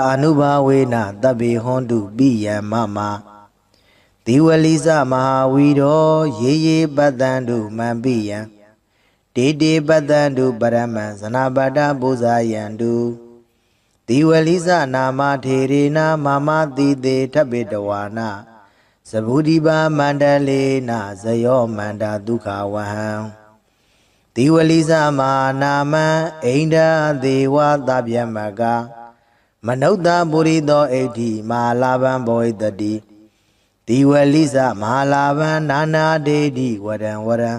အာနုဘာဝေနတဗ္ဗေဟွန်တုပိယံမမဒီဝလိသမဟာဝီရောရေရေပတ္တံတုမံပိယံဒေတေပတ္တံတုပရမံဇနာပတ္တပုဇာယံတုဒီဝလိသနာမထေရေနာမမတိတေထဗ္ဗေတဝါနာသဗုဒီပါမန္တလေနာဇယောမန္တာဒုက္ခဝဟံဒီဝလိသမဟာနာမံအိန္ဒာဒေဝသဗ္ဗယမက မနုဿပုရိသောအိဋ္ဌိမဟာလာဘံဘောဣတတိဒီဝလိသမဟာလာဘံနာနာဒေတိဝရံဝရံ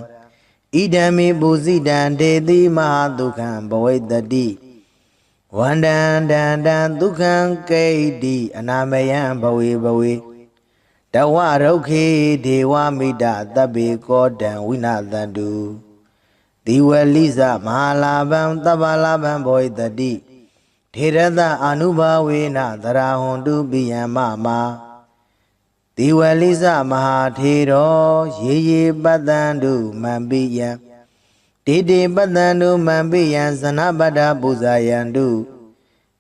ဣဒံမိပုစိတံဒေတိမဟာဒုက္ခံဘောဣတတိဝန္တံတံတံဒုက္ခံကိဋ္တိအနာမယံဘဝေဘဝေတဝရုခေဒေဝမိတသဗ္ဗေကောတံဝိနာသန္တုဒီဝလိသမဟာလာဘံသဗ္ဗလာဘံဘောဣတတိ ထေရသအာနုဘာဝေနသရာဟွန်တုပိယံမမဒီဝလိသမဟာထေရောရေရေပတ္တံတုမံပိယံတေတေပတ္တံတုမံပိယံဇနပတ္တပုဇာယံတု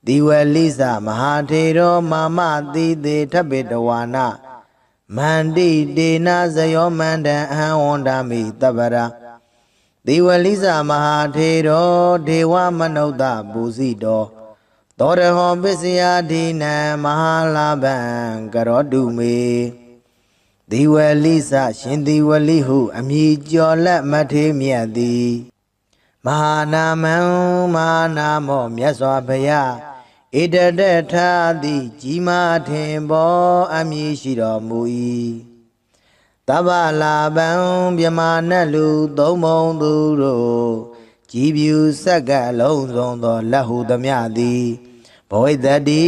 ဒီဝလိသမဟာထေရောမာမတိတေထဗ္ဗေတဝါနမန္တိတေနဇယောမန္တံအဟံဝန္ဒာမိတပ္ပရာဒီဝလိသမဟာထေရောဒေဝမနုဿပုစီတော သောရဟောပစ္စယဒိနံမဟာလာဘံကရောတုမေဒီဝလိစရှင်ဒီဝလိဟု အမည်ကျော်လက်မထေမြတ်သည်မဟာနာမံမဟာနာမောမြတ်စွာဘုရားဣတတထာတိကြီးမားထင်ပေါ်အမည်ရှိတော်မူ၏တဗ္ဗလာဘံမြမနတ်လူသုံးမုံသူတို့ကြည်ပြူဆက်ကပ်လုံးစုံသောလက်ဟုသမျှသည် ဘဝိတ္တိ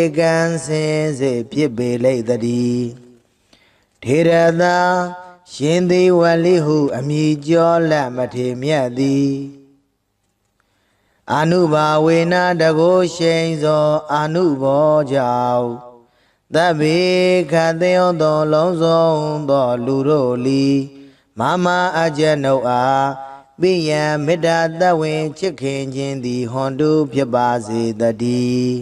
ဧကံစင်စေဖြစ်ပေလိမ့်တည်းထေရသာရှင်သေးဝလိဟု အမည်ကျော်လက်မထေမြတ်သည်အာနုဘာဝေနတကိုရှိန်သောအာနုဘောကြောင့်သဗ္ဗေခတေယောသော လုံးစုံသော လူတို့လီမမအကျနုတ်အား ပိယံမေတ္တာတဝင်ချစ်ခင်ခြင်းသည်ဟွန်တုဖြစ်ပါစေတည်း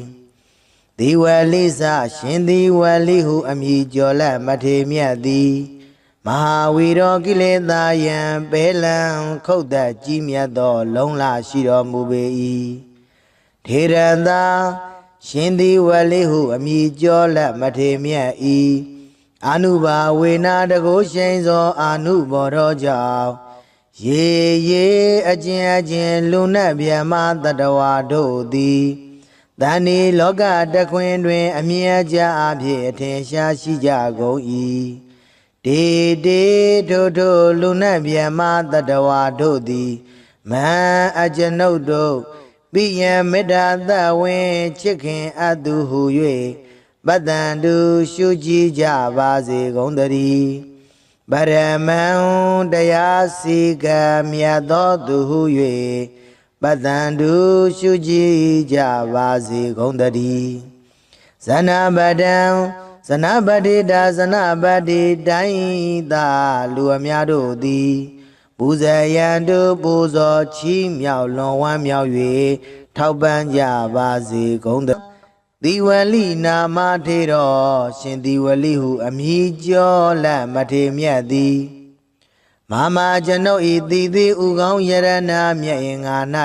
ဒီဝလိစရှင်ဒီဝလိဟုအမည်ကျော်လက်မထေမြတ်သည်မဟာဝီရောကိလေသာယံပဲလံခုတ်သက်ကြီးမြတ်သော လုံလရှိတော်မူပေ၏ထေရန်သာရှင်ဒီဝလိဟုအမည်ကျော်လက်မထေမြတ်၏အာနုဘာဝေနာတကိုရှိန်သောအာနုဘောတော်ကြောင့် ရေရေအကျဉ်အကျဉ်လူနတ်ဗျမတတဝါတို့သည်တဏီလောကတခွင်တွင် အမြဲကြအဖြစ်အထင်ရှားရှိကြကုန်၏ဒေဒေထို့ထို့လူနတ်ဗျမတတဝါတို့သည်မဟံအကျွန်ုပ်တို့ပိယံမေတ္တာသဝင်ချစ်ခင်အပ်သူဟု၍ပတ္တန်တုရှုကြည်ကြပါစေကုန်တည်း ပရမံတရားစီကံမြတ်သောသူဟု၍ပတ္တန်တုရှုကြည်ကြပါစေကုန်တည်းဇနပဒံဇနပတိတာဇနပတိတိုင်းသာလူအများတို့သည်ပူဇေယံတုပူဇော်ချီးမြှောက်လွန်ဝမ်းမြောက်၍ထောက်ပံ့ကြပါစေကုန်တည်း သီဝလိနာမထေရောရှင်သီဝလိဟုအမည်ကျော်လက်မထေမြတ်သည်မမကျွန်ုပ်ဤတည်သည်ဥကောင်းယရနာမြတ်ရင်ငါ၌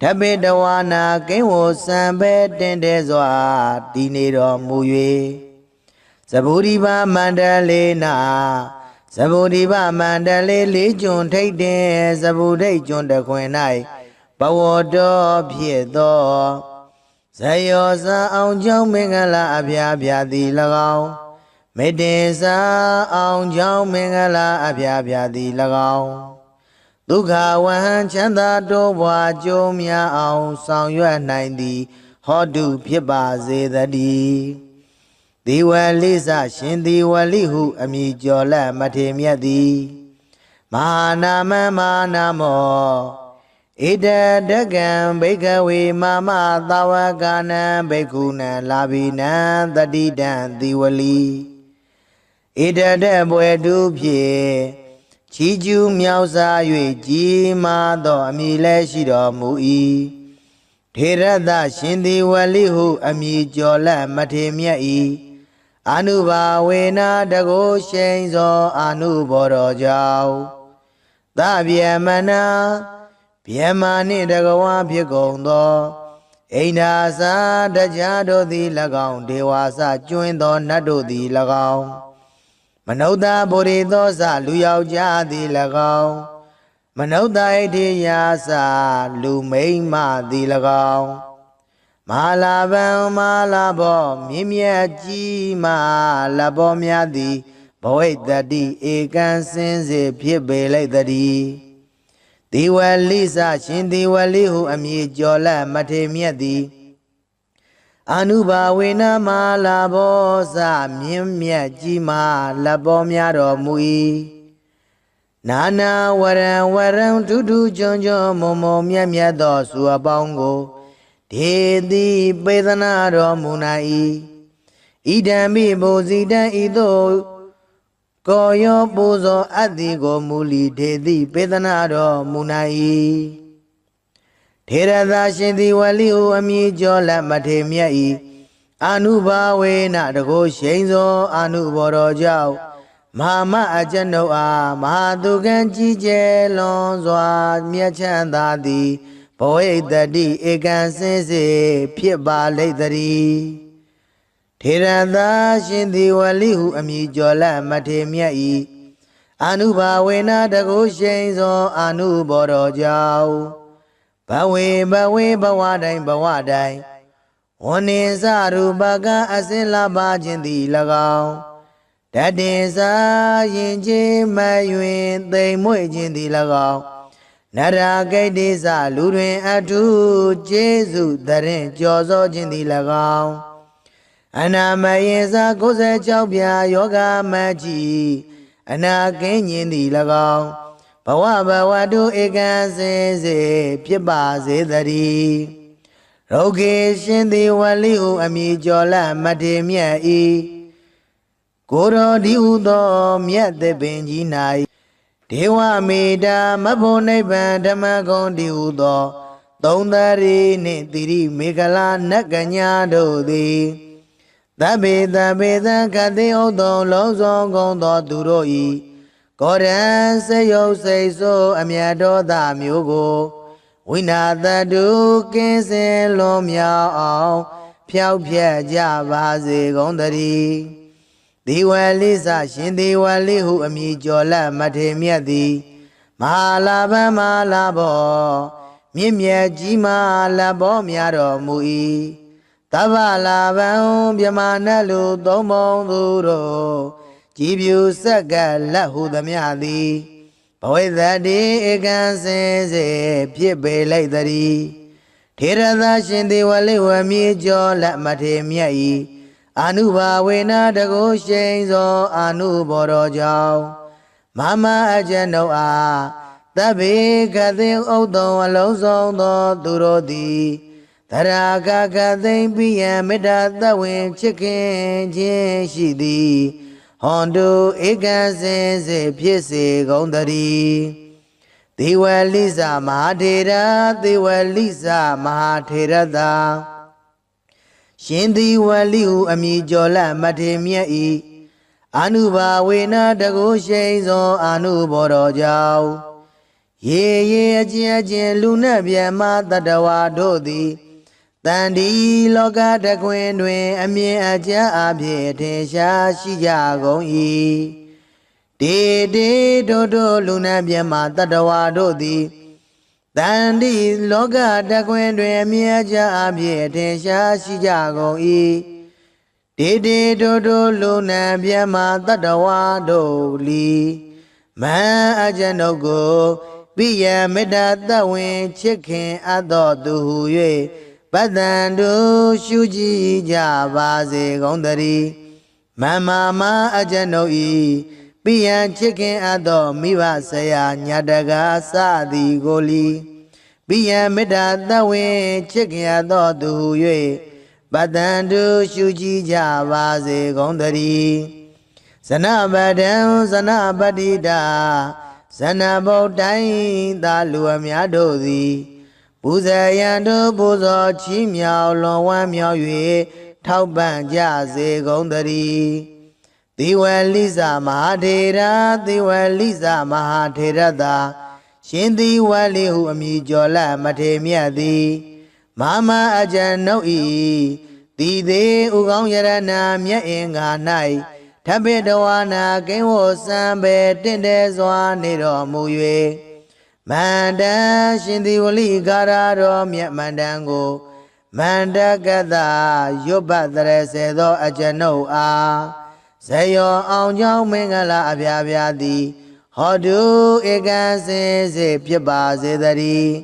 ဓပေတဝါနာကိဝစံပဲတင်တဲစွာတည်နေတော်မူ၍သဗုဒိဗမန္တလေးနာသဗုဒိဗမန္တလေးလေးကျွန်းထိတ်တင်သဗုဒိတ်ကျွန်းတခွင်၌ဘဝတော်ဖြစ်သော ဇယောဇာအောင်ကြောင်းမင်္ဂလာအဖျားဖျားသည်၎င်းမေတ္တေစာအောင်ကြောင်းမင်္ဂလာအဖျားဖျားသည်၎င်းဒုက္ခဝဟံချမ်းသာတိုးပွားကြိုးများအောင်ဆောင်ရွက်နိုင်သည် ဟောတုဖြစ်ပါစေတည်းဒီဝလိစရှင်ဒီဝလိဟု အမည်ကျော်လက်မထေမြတ်သည်မဟာနာမမဟာနာမော ဣတတကံဘိကဝေမမသာဝကနံဘိက္ခုနံလာဘိနံတတိတံသီဝလီဣတတဘွယ်တုဖြင့်ချီကျူးမြောက်စား၍ကြီးမားသောအမည်လည်းရှိတော်မူ၏ထေရတရှင်သည်ဝလိဟုအမည်ကျော်လက်မထေမြတ်ဤအနုဘာဝေနာတကိုရှိန်သောအနုဘောတော်ကြောင့်သဗျမနာ ဗျမနှင့်တကဝါဖြစ်ကုန်သောအိန္ဒာသာတရားတို့သည်၎င်းဒေဝါစကျွင်းသောနတ်တို့သည်၎င်းမနုဿဗုရိသောစလူယောက်ျားသည်၎င်းမနုဿဣတိယာစလူမိမ့်မသည်၎င်းမဟာလာဗံမဟာလာဘောမြင့်မြတ်ကြီးမလဘောများသည်ဘဝိတ္တတိဧကံစင်စေဖြစ်ပေလိုက်တည်း ဒီဝလိစရှင်ဒီဝလိဟုအမည်ကျော်လက်မထေမြတ်သည်အနုဘာဝေနမဟာလာဘောစမြင့်မြတ်ကြီးမလဘောများတော်မူ၏နာနာဝရံဝရံဒုဒုကြွန်ကြွန်မုံမုံမြတ်မြတ်သောစုအပေါင်းကိုဒေတိပေသနာတော်မူနာ၏ဣဒံမိဘူဇိတံဤသို့ ကောယောပူဇော်အပ်သည်ကိုမူလီဒေတိပေသနာတော်မူနာ၏ထေရသာရှင်သည်ဝလိဟုအမည်ကျော်လက်မထေမြတ်၏အာနုဘာဝေနတကိုရှိန်သောအာနုဘော်တော်ကြောင့်မဟာမအကျွန်ုပ်အားမဟာသူကံကြီးကျယ်လွန်စွာ မြတ်ချမ်းသာသည်ဘဝိတ္တတိဧကံစင်စေဖြစ်ပါလိမ့်တည်း ထေရသာရှင်သည်ဝလိဟုအမည်ကျော်လက်မထေမြတ်၏အာနုဘာဝေနတကိုရှိန်သောအာနုဘော်တော်ကြောင့်ဘဝေဘဝေဘဝတိုင်းဘဝတိုင်းဝနိစရူပကအစင်လာပါခြင်းသည်၎င်းတတင်စာရင်ချင်းမယွင်သိမ်မွေ့ခြင်းသည်၎င်းနရာဂိတ်တိစလူတွင်အထုကျေးဇူးတရင်ကြော်စောခြင်းသည်၎င်း အနာမယေစာ96ပြာယောဂမကြီးအနာကင်းခြင်းသည်၎င်းဘဝဘဝတုဧကံစေစေဖြစ်ပါစေတည်းရောဂေရှင်သည်ဝလိဟုအမိကျော်လမထေမြတ်ဤကိုတော်ဒီဟုသောမြတ်သပင်ကြီး၌ဒေဝမေတာမဖို့နိဗ္ဗာန်ဓမ္မဂုံဒီဟုသော သုံးသရီနှင့်တိရိမေခလာနတ်ကညာတို့သည် သဗ္ဗေသဗ္ဗေသံခတိဥသောလုံးစုံကုန်သောသူတို့၏ကောရံစေယုတ်စိတ်ဆိုးအမြတ်တော်သားမျိုးကိုဝိနာတတုကင်းစင်လွန်မြောက်အောင်ဖြောက်ပြက်ကြပါစေကုန်သတည်းဒီဝလိစရှင်ဒီဝလိဟုအမည်ကျော်လက်မထေမြတ်သည်မဟာလာဗံမဟာလာဘောမြင့်မြတ်ကြီးမလဘောများတော်မူ၏ တဗ္ဗလာဗံမြမနတ်လူသုံးပုံသူတို့ကြည်ပြူဆက်ကလက်ဟုသမျှသည်ဘဝိသတိဧကံစင်စေဖြစ်ပေလိုက်တည်းထေရသာရှင်သေဝလိဝမြေကျော်လက်မထေမြတ်၏အာနုဘာဝေနာတကုရှိန်သောအာနုဘော်တော်ကြောင့်မမအကျဉ်ုပ်အားတဗ္ဗေကသိဥဒ္ဒံအလုံးစုံသောသူတို့သည် တရာကကသိမ့်ပိယံမေတ္တာသဝေချစ်ခင်ခြင်းရှိသည်ဟွန်တုဧကံစင်စေဖြစ်စေကုန်တည်းဒေဝလိစမဟာထေရဒေဝလိစမဟာထေရတာရှင်ဒီဝလိဟုအမည်ကျော်လမထေမြတ်ဤအာနုဘာဝေနတကုရှိန်သောအာနုဘောတော်ကြောင့်ရေရေအကျဉ်အကျဉ်လူနဲ့ဗျမတတဝါတို့သည် တန်ဒီလောကတခွင်တွင် အမြင်အကျအဖြစ်ထင်ရှားရှိကြကုန်၏တေတေတို့တို့လူနာမြမတတဝါတို့သည်တန်ဒီလောကတခွင်တွင် အမြင်အကျအဖြစ်ထင်ရှားရှိကြကုန်၏တေတေတို့တို့လူနာမြမတတဝါတို့လီမန်အကျဉ်ုပ်ကိုပိယမေတ္တာတဝင်ချစ်ခင်အပ်တော်သူဟု၍ ပတ္တန်တို့ရှုကြည်ကြပါစေကုန်တည်းမမမအကျဉ်ုပ်ဤပိယံချစ်ခင်အပ်သောမိဘဆရာညာတကာစသည်ကိုလီပိယံမေတ္တာတဝင်ချစ်ခင်အပ်သောသူ၍ပတ္တန်တို့ရှုကြည်ကြပါစေကုန်တည်းဇနပဒံဇနပတိတာဇနဘုတ်တိုင်းသာလူအများတို့သည် ပပူဇေယံတို့ပူဇော်ချီးမြှောက်လွန်ဝမ်းမြောက်၍ထောက်ပံ့ကြစေကုန်သတည်းသီဝလိဇမဟာထေရသီဝလိဇမဟာထေရတာရှင်သီဝလိဟုအမည်ကျော်လတ်မထေမြတ်သည်မမအကြံနှုတ်ဤတည်သေးဥကောင်းယရနာမြတ်အင်္ဂါ၌ထပ်ပိတဝါနာကိဝစံပေတင့်တယ်စွာနေတော်မူ၍ မန္တန်ရှင်သီဝလိဂါရတော်မြတ်မန္တန်ကိုမန္တကတရွတ်ပတ်တရစေသောအကျွန်ုပ်အားဇယောအောင်ကြောင်းမင်္ဂလာအပြာပြာသည်ဟောတုဧကံစင်စေဖြစ်ပါစေတည်း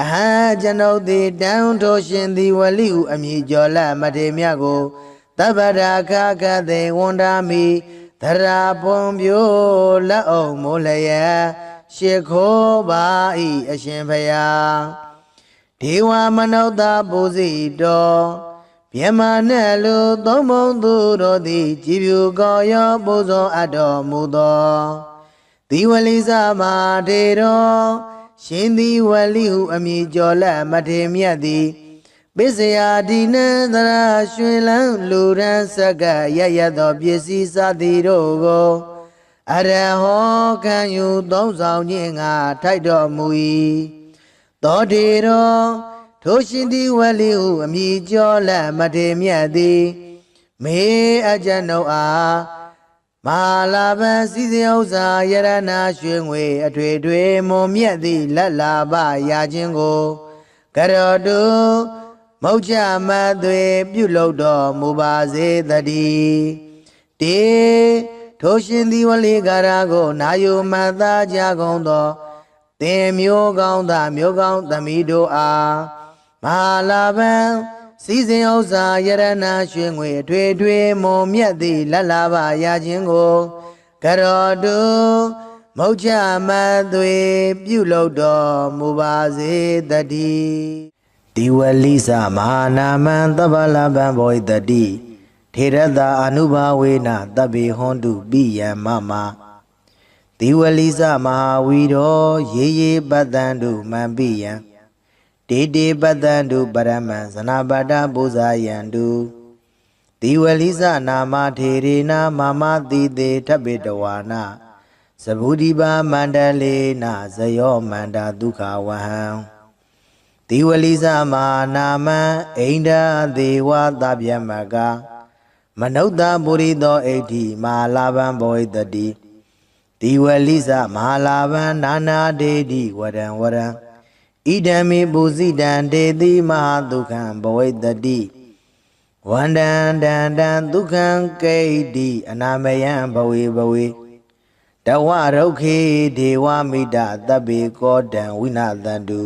အဟံကျွန်ုပ်သည်တန်ထိုရှင်သည်ဝလိဟုအမည်ကျော်လတ်မထေမြတ်ကိုတပ္ပရာခခသေဝန္တာမိသရာပွန်ပြိုးလက်အောင်မိုးလျက် ရှ िख ိုးပါဤအရှင်ဖယားဒေဝမနုဿပူဇိတော်မြမနဲ့လူသုံးမုံသူတို့သည်ကြည်ဖြူကောရောပူဇော်အပ်တော်မူသောသီဝလိစမာထေတော်ရှင်သီဝလိဟုအမည်ကျော်လက်မထေမြတ်သည်ပစ္စယဒီနံသရရွှေလန်းလူရန်ဆက်ကရရသောပစ္စည်းစသည်တို့ကို အရဟောခံယူသုံးဆောင်ခြင်းငါထိုက်တော်မူ၏သောတေတော်ထိုရှင်သည်ဝလိဟုအမည်ကျော်လက်မထေမြတ်သည် မေအကြံုံအားမဟာလာဘံစီစဉ်ဥစ္စာယရနာရွှေငွေအထွေထွေမွန်မြတ်သည့်လက်လာပရာခြင်းကိုကရောတုမௌချမသွေပြုလုပ်တော်မူပါစေတည်းတေ ထိုရှင်သည်ဝလိကာရာကိုနာယုမတ်သားကြကုန်သောသင်မျိုးကောင်းသားမျိုးကောင်းသမီးတို့အားမဟာလာဘံစီစဉ်ဥစ္စာယရနာရွှေငွေအထွေထွေမုံမြတ်သည့်လက်လာပါရခြင်းကိုကရောတုမௌချမသွေပြုလုပ်တော်မူပါစေတည်းဒီဝလိစမဟာနာမံတပ္ပလဗံဘောဣတတိ ထေရတာအနုဘာဝေနတဗ္ဗေဟွန်တုပိယံမမဒီဝလိစမဟာဝီရောရေရေပတ္တံတုမံပိယံတေတေပတ္တံတုပရမံဇနာပတ္တပူဇာယံတုဒီဝလိစနာမထေရေနာမမတိတေထဗ္ဗေတဝါနာသဗုဒိပါမန္တလေနာဇယောမန္တာဒုက္ခဝဟံဒီဝလိစမာနာမံအိန္ဒာဒေဝသဗျမက မနုဿပုရိသောအိဋ္ဌိမာလာဘံဘောဣတတိဒီဝလိစမဟာလာဘံနာနာဒေတိဝရံဝရံဣဒံမေပုဇိတံဒေတိမဟာဒုက္ခံဘဝိတတိဝန္တံတန္တံဒုက္ခံကိဋ္တိအနာမယံဘဝေဘဝေတဝရုတ်ခေဒေဝမိတသဗ္ဗေကောတံဝိနာသန္တု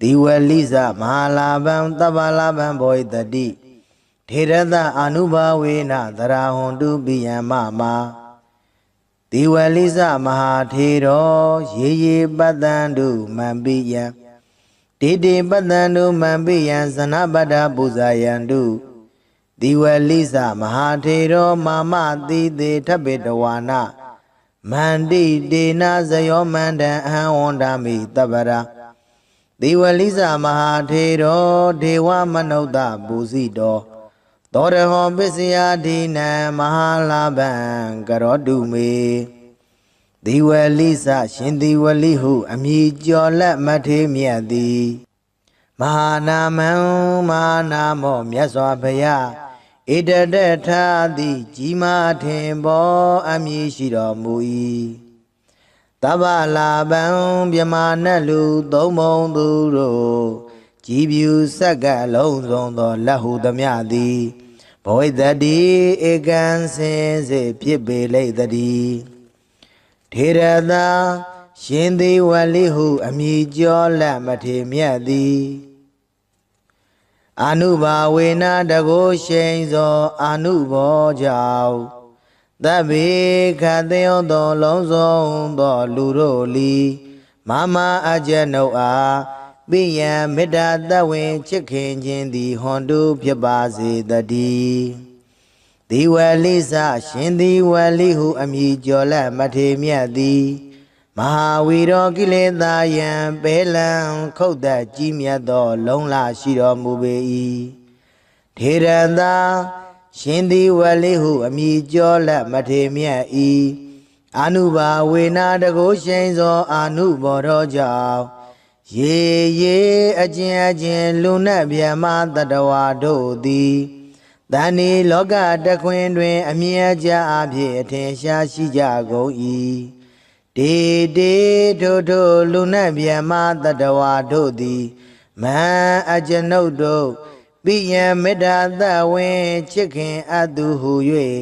ဒီဝလိစမဟာလာဘံတပ္ပလာဘံဘောဣတတိ ထေရသအာနုဘာဝေနသရာဟွန်တုပိယံမမဒီဝလိစမဟာထေရောရေရေပတ္တံတုမံပိယံတေတေပတ္တံတုမံပိယံဇနပတ္တပူဇာယံတုဒီဝလိစမဟာထေရောမာမတိတေထဗ္ဗေတဝါနာမန္တိတေနာဇယောမန္တံအဟံဝန္တာမိတပ္ပရာဒီဝလိစမဟာထေရောဒေဝမနုဿပူဇိတော သောရဟောပစ္စယဒိနံမဟာလာဘံကရောတုမေဒီဝလိစရှင်ဒီဝလိဟု အမည်ကျော်လက်မထေမြတ်သည်မဟာနာမံမဟာနာမောမြတ်စွာဘုရားဣတတထာတိကြီးမားထင်ပေါ်အမည်ရှိတော်မူ၏တဗ္ဗလာပံမြမနတ်လူသုံးမုံသူတို့ကြည်ပြူဆက်ကလုံးစုံသောလက်ဟုသမျှသည် ဘဝိတတိဧကံစင်စေဖြစ်ပေလိမ့်တည်းထေရသာရှင်သေးဝလိဟု အမည်ကျော်လက်မထေမြတ်သည်အာနုဘာဝေနတကိုရှိန်သောအာနုဘောကြောင့်သဗ္ဗေခတယောသော လုံးစုံသော လူတို့လီမမအကျနုအား ပိယံမေတ္တာတဝင်ချစ်ခင်ခြင်းသည်ဟွန်တုဖြစ်ပါစေတည်းဒီဝလိစရှင်သည်ဝလိဟုအမည်ကျော်လက်မထေမြတ်သည်မမဟာဝီရောကိလေသာယံပဲလံခုတ်သက်ကြီးမြတ်သော လုံလရှိတော်မူပေ၏ထေရသာရှင်သည်ဝလိဟုအမိကျော်လက်မထေမြတ်၏အာနုဘာဝေနာတကုရှိန်သောအာနုဘောတော်ကြောင့် ရေရေအကျဉ်အကျဉ်လူနတ်ဗျမတတဝါတို့သည်တန်ဒီလောကတခွင်တွင် အမြဲကြအဖြစ်အထင်ရှားရှိကြကုန်၏ဒေဒေထိုထိုလူနတ်ဗျမတတဝါတို့သည်မဟန်အကျွန်ုပ်တို့ပိယံမေတ္တာသဝင်ချစ်ခင်အပ်သူဟု၍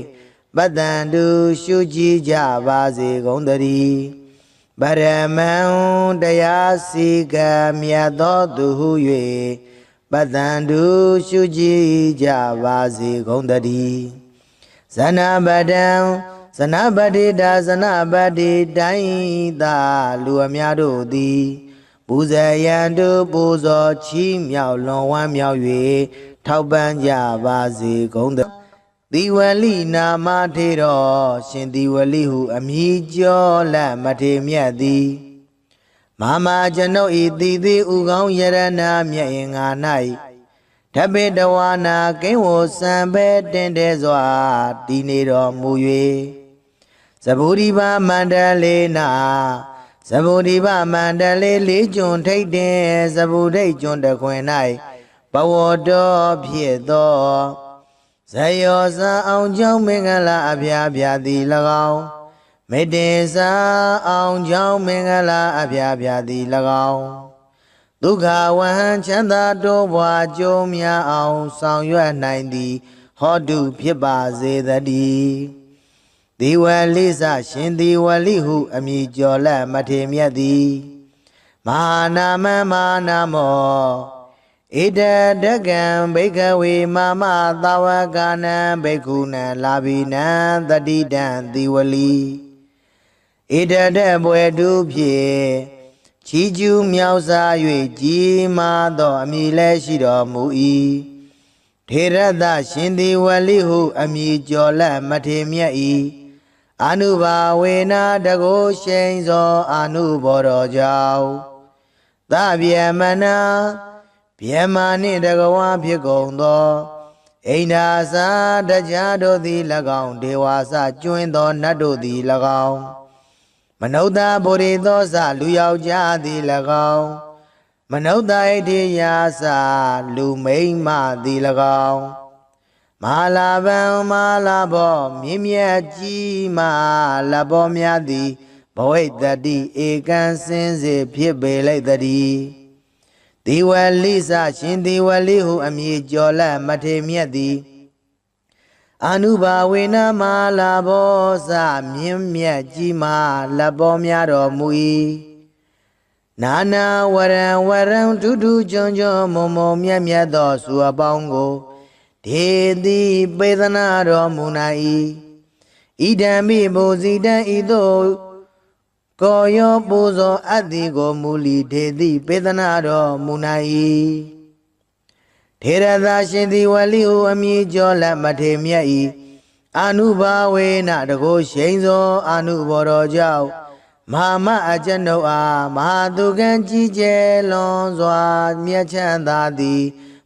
ပတ္တန်တုရှုကြည်ကြပါစေကုန်သတည်း ပရမံတရားစီကံမြတ်သောသူဟု၍ပတ္တန်တုရှုကြည်ကြပါစေကုန်သတည်းဇနပဒံဇနပတိတာဇနပတိတိုင်းသာလူအများတို့သည်ပူဇေယံတုပူဇော်ချီးမြှောက်လွန်ဝမ်းမြောက်၍ထောက်ပံ့ကြပါစေကုန်သ သီဝလိနာမထေတော်ရှင်သီဝလိဟုအမည်ကျော်လက်မထေမြတ်သည်မာမကျွန်ုပ်ဤတည်သည်ဥကောင်းယရနာမြတ်င်္ဂါ၌ဓပေတဝါနာကိဝောစံပဲတင်တဲစွာတည်နေတော်မူ၍ဇဗုဒိဗမန္တလေးနာဇဗုဒိဗမန္တလေးလေးကျွန်းထိတ်တင်ဇဗုဒိတ်ကျွန်းတခွင်၌ဘဝတော်ဖြစ်သော ဇယောဇာအောင်ကြောင့်မင်္ဂလာအဖျားဖျားသည်၎င်းမေတ္တေစာအောင်ကြောင့်မင်္ဂလာအဖျားဖျားသည်၎င်းဒုက္ခဝဟံချမ်းသာတိုးပွားကြုံများအောင်ဆောင်ရွက်နိုင်သည် ဟောတုဖြစ်ပါစေတည်းဒီဝလိစရှင်ဒီဝလိဟုအမည်ကျော်လက်မထေမြတ်သည်မဟာနာမမဟာနာမော ဣဒတကံဘိကဝေမမသာဝကနံဘိက္ခုနံလာဘိနံတတိတံသီဝလီဣဒတဘွယ်တုဖြင့်ချီကျူးမြောက်စား၍ကြီးမားသောအမည်လည်းရှိတော်မူ၏ထေရသရှင်သီဝလီဟုအမည်ကျော်လက်မထေမြတ်၏အာနုဘာဝေနာတကိုရှိန်သောအာနုဘောတော်ကြောင့်သဗျမနာ ဗျမာနှင့်တကဝါဖြစ်ကုန်သောအိန္ဒာစာတရားတို့သည်၎င်းဒေဝါစကျွင်းသောနတ်တို့သည်၎င်းမနုဿဗုရိသောစလူယောက်ျားသည်၎င်းမနုဿဣတိယာစလူမိမ့်မသည်၎င်းမဟာလာဗံမဟာလာဘောမြင့်မြတ်ကြီးမလဘောများသည်ဘဝိတ္တိဧကံစင်စေဖြစ်ပေလိုက်တည်း ဒီဝလိစရှင်ဒီဝလိဟုအမည်ကျော်လက်မထေမြတ်သည်အနုဘာဝေနမလာဘောစမြင့်မြတ်ကြီးမာလက်ပေါ်များတော်မူ၏နာနာဝရံဝရံဒုဒုကြွန်ကြွန်မုံမုံမြတ်မြတ်သောစုအပေါင်းကိုဒေတိပေသနာတော်မူနိုင်၏ဣဒံမိဘုဇိတံဤသို့ ကိုယောပူဇော်အပ်သည်ကိုမူလီဒေတိပေသနာတော်မူနိုင်၏ထေရသာရှင်သည်ဝလိဟုအမည်ကျော်လက်မထေမြတ်၏အာနုဘာဝေနတကိုရှိန်သောအာနုဘော်တော်ကြောင့်မဟာမအကျဉ်ုပ်အားမဟာသူကံကြီးကျယ်လွန်စွာမြတ်ချမ်းသာသည်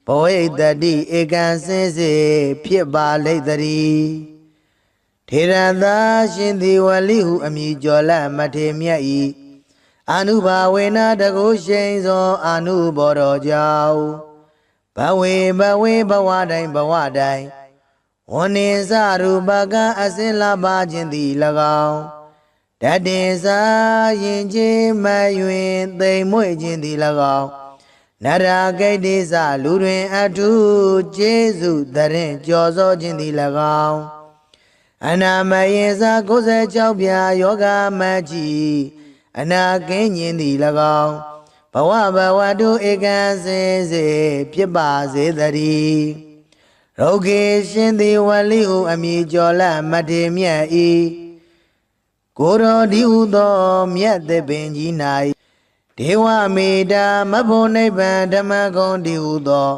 ဘဝိတ္တိဧကံစင်းစေဖြစ်ပါလိမ့်တည်း ထေရသာရှင်ဒီဝလိဟုအမည်ကျော်လက်မထေမြတ်၏အာနုဘာဝေနာတကုရှိန်သောအာနုဘော်တော်ကြောင့်ဘဝေဘဝေဘဝတိုင်းဘဝတိုင်းဝနိစရူပကအစင်လာပါခြင်းသည်၎င်းတတင်စာရင်ချင်းမယွင်သိမ်မွေ့ခြင်းသည်၎င်းနရာဂိတ်တိစလူတွင်အထုကျေးဇူးတရင်ကြော်စောခြင်းသည်၎င်း အနာမယေစာ96ပြာယောဂမကြီးအနာကင်းခြင်းသည်၎င်းဘဝဘဝတုဧကံစင်စေဖြစ်ပါစေတည်းရုဂေရှင်သည်ဝလိဟုအမည်ကျော်လက်မထေမြတ်ဤကိုရောဒီဟုသောမြတ်သပင်ကြီး၌ဒေဝမေတာမဖို့နိဗ္ဗာန်ဓမ္မဂုံဒီဟုသော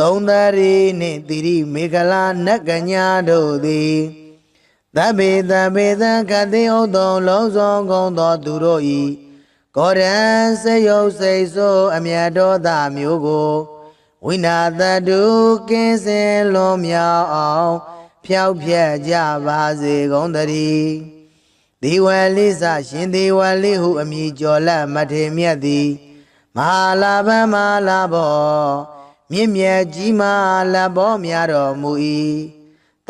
သုံးသရီနှင့်တိရိမေခလာနတ်ကညာတို့သည် သဗ္ဗေသဗ္ဗေသံခတိဥတုံလုံးစုံကုန်သောသူတို့ဤကောရံစေယုတ်စိတ်ဆိုးအမြတ်တော်သာမျိုးကိုဝိနာတတုကင်းစင်လွန်မြောက်အောင်ဖြောက်ဖြက်ကြပါစေကုန်သတည်းဒီဝလိစရှင်ဒီဝလိဟုအမည်ကျော်လက်မထေမြတ်သည်မဟာလာဘမဟာလာဘောမြင့်မြတ်ကြီးမာလဘောများတော်မူ၏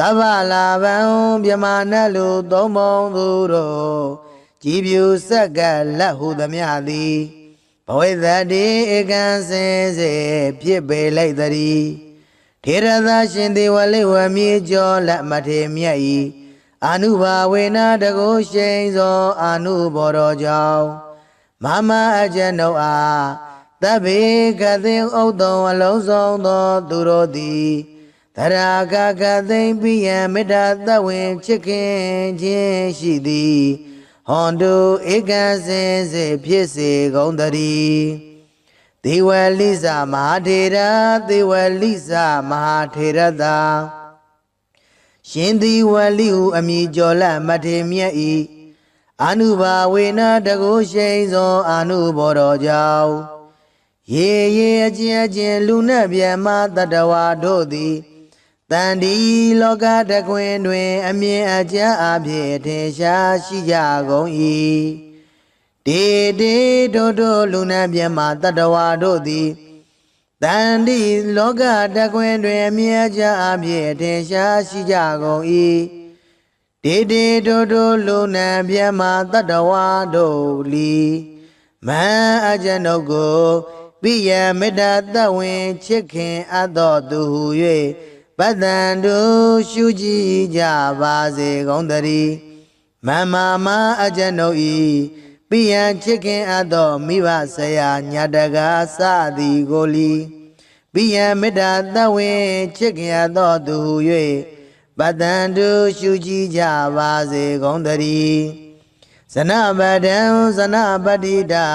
တဗ္ဗလာဘံမြမနတ်လူသုံးပုံသူတို့ကြည်ပြူဆက်ကလက်ဟုသမျှသည်ဘဝိသတိဧကံစင်စေဖြစ်ပေလိုက်သတည်းထေရသာရှင်သေဝလိဝမြေကျော်လက်မထေမြတ်၏အာနုဘာဝေနတကုရှိန်သောအာနုဘောတော်ကြောင့်မမအကျဉ်ုပ်အားတဗ္ဗေကသိဥဒ္ဒံအလုံးစုံသောသူတို့သည် တရာကကသိမ့်ပိယံမေတ္တာသဝင်ချစ်ခင်ခြင်းရှိသည်ဟွန်တုဧကံစင်စေဖြစ်စေကုန်တည်းဒေဝလိစမဟာထေရဒေဝလိစမဟာထေရတာရှင်ဒီဝလိဟုအမည်ကျော်လမထေမြတ်ဤအာနုဘာဝေနတကုရှိန်သောအာနုဘောတော်ကြောင့်ရေရေအကျဉ်းအကျဉ်းလူနဲ့ဗျမတတဝါတို့သည် တန်ဒီလောကတကွင်တွင် အမြင်အကျအဖြစ်ထင်ရှားရှိကြကုန်၏ဒေဒေတို့တို့လူနာမြတ်မှာတတဝါတို့သည်တန်ဒီလောကတကွင်တွင်အမြင်အကျအဖြစ်ထင်ရှားရှိကြကုန်၏ဒေဒေတို့တို့လူနာမြတ်မှာတတဝါတို့လီမန်အကျဉ်ုပ်ကိုပိယမေတ္တာတဝင်ချစ်ခင်အပ်တော်သူဟု၍ ပတ္တန်တို့ရှုကြည်ကြပါစေကုန်တည်းမမမအကျဉ်ုပ်ဤပိယံချစ်ခင်အပ်သောမိဘဆရာညာတကားစသည်ကိုလီပိယံမေတ္တာတဝင်ချစ်ခင်အပ်သောသူဟု၍ပတ္တန်တို့ရှုကြည်ကြပါစေကုန်တည်းဇနပဒံဇနပတိတာ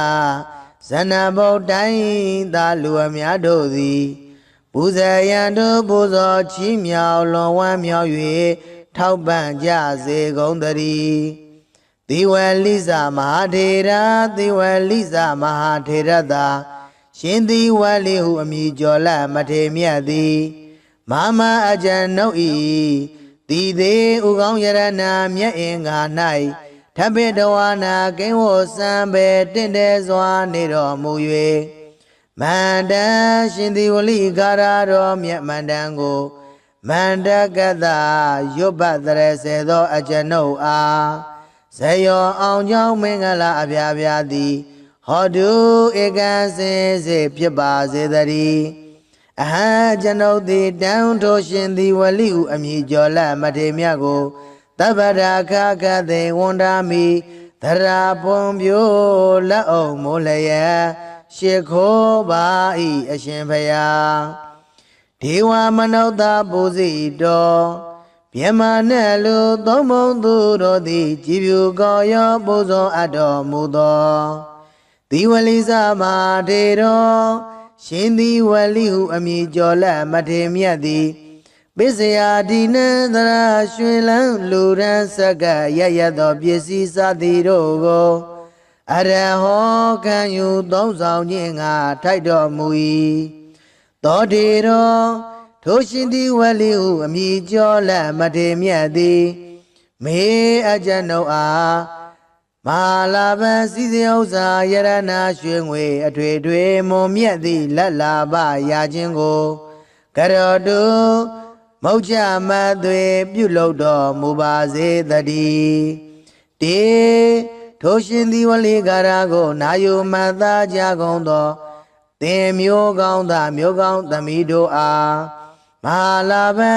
ဇနဗုဒ္ဓိုင်းသာလူအများတို့သည် ပူဇေယံတို့ပူဇော်ချီးမြှောက်လွန်ဝမ်းမြောက်၍ထောက်ပံ့ကြစေကုန်သတည်းသီဝလိစမဟာထေရသီဝလိစမဟာထေရတာရှင်သီဝလိဟုအမည်ကျော်လမထေမြတ်သည်မမအကြံနှုတ်ဤတည်သေးဥကောင်းယရနာမြတ်အင်္ဂါ၌ထပိတဝါနာကိဝောစံပေတင့်တယ်စွာနေတော်မူ၍ မန္တရှင်ဒီဝလိကာရတော်မြတ်မန္တန်ကိုမန္တကတရွတ်ပတ်တရစေသောအကျွန်ုပ်အားဇယောအောင်ကြောင်းမင်္ဂလာအပြားပြားသည်ဟောတုဧကံစင်စေဖြစ်ပါစေတည်းအဟံကျွန်ုပ်သည်တန်ထိုရှင်သည်ဝလိဟုအမည်ကျော်လက်မထေမြတ်ကိုတပ္ပရာခခသေဝန္ဒာမိသရာပွန်ပြိုးလက်အောင်မိုးလျက် ရှ िख ိုးပါဤအရှင်ဖယားဒေဝမနုဿပူဇိတော်မြမနဲ့လူသုံးမုံသူတို့သည်ကြည်ပြူကောရောပူဇော်အပ်တော်မူသောသီဝလိစမာထေတော်ရှင်သီဝလိဟုအမည်ကျော်လက်မထေမြတ်သည်ပစ္စယဒီနံသရာရွှေလန်းလူရန်ဆက်ကရရသောပစ္စည်းစသည်တို့ကို အရဟောခံယူသုံးဆောင်ခြင်းငါထိုက်တော်မူ၏သောတေရောထိုရှင်သည်ဝလိဟုအမိကျော်လက်မထေမြတ်သည် မေအကြနုံအားမာလာပံစီစဉ်ဥစ္စာယရနာရွှေငွေ အထွေထွေမွန်မြတ်သည့်လက်လာပရာခြင်းကိုကရောတုမောက်ချမသွေ ပြုလုပ်တော်မူပါစေတည်းတေ ထိုရှင်သည်ဝလိကာရာကိုနာယုမတ်သားကြကုန်သောသင်မျိုးကောင်းသားမျိုးကောင်းသမီးတို့အားမဟာလာဗံ